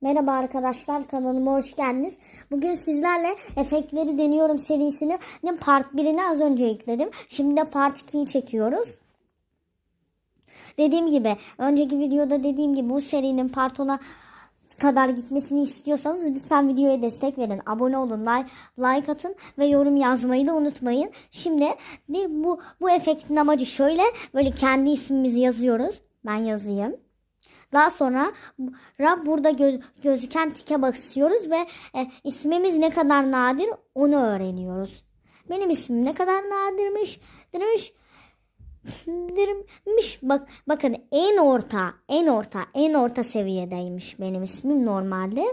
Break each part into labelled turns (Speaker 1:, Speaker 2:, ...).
Speaker 1: Merhaba arkadaşlar kanalıma hoş geldiniz. Bugün sizlerle efektleri deniyorum serisinin part 1'ini az önce yükledim. Şimdi de part 2'yi çekiyoruz. Dediğim gibi önceki videoda dediğim gibi bu serinin part 10'a kadar gitmesini istiyorsanız lütfen videoya destek verin. Abone olun, like, like atın ve yorum yazmayı da unutmayın. Şimdi bu bu efektin amacı şöyle böyle kendi ismimizi yazıyoruz. Ben yazayım. Daha sonra ra- burada göz, gözüken tike basıyoruz ve e, ismimiz ne kadar nadir onu öğreniyoruz. Benim ismim ne kadar nadirmiş? Dirmiş. Dirmiş. Bak bakın en orta, en orta, en orta seviyedeymiş benim ismim normalde.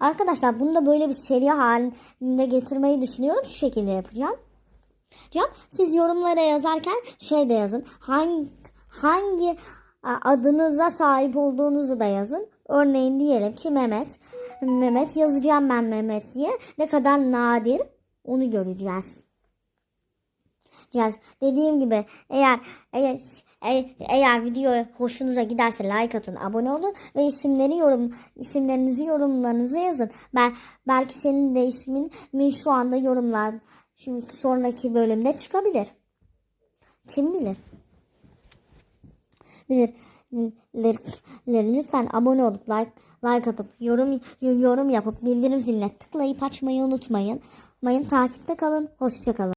Speaker 1: Arkadaşlar bunu da böyle bir seri halinde getirmeyi düşünüyorum. Şu şekilde. Yapacağım. Siz yorumlara yazarken şey de yazın. Hangi hangi adınıza sahip olduğunuzu da yazın. Örneğin diyelim ki Mehmet. Mehmet yazacağım ben Mehmet diye. Ne kadar nadir onu göreceğiz. Cihaz. Dediğim gibi eğer eğer eğer, video hoşunuza giderse like atın, abone olun ve isimleri yorum isimlerinizi yorumlarınızı yazın. Ben belki senin de ismin şu anda yorumlar şimdi sonraki bölümde çıkabilir. Kim? Bilir. Lütfen abone olup like like atıp yorum yorum yapıp bildirim ziline tıklayıp açmayı unutmayın. Mayın takipte kalın. Hoşçakalın.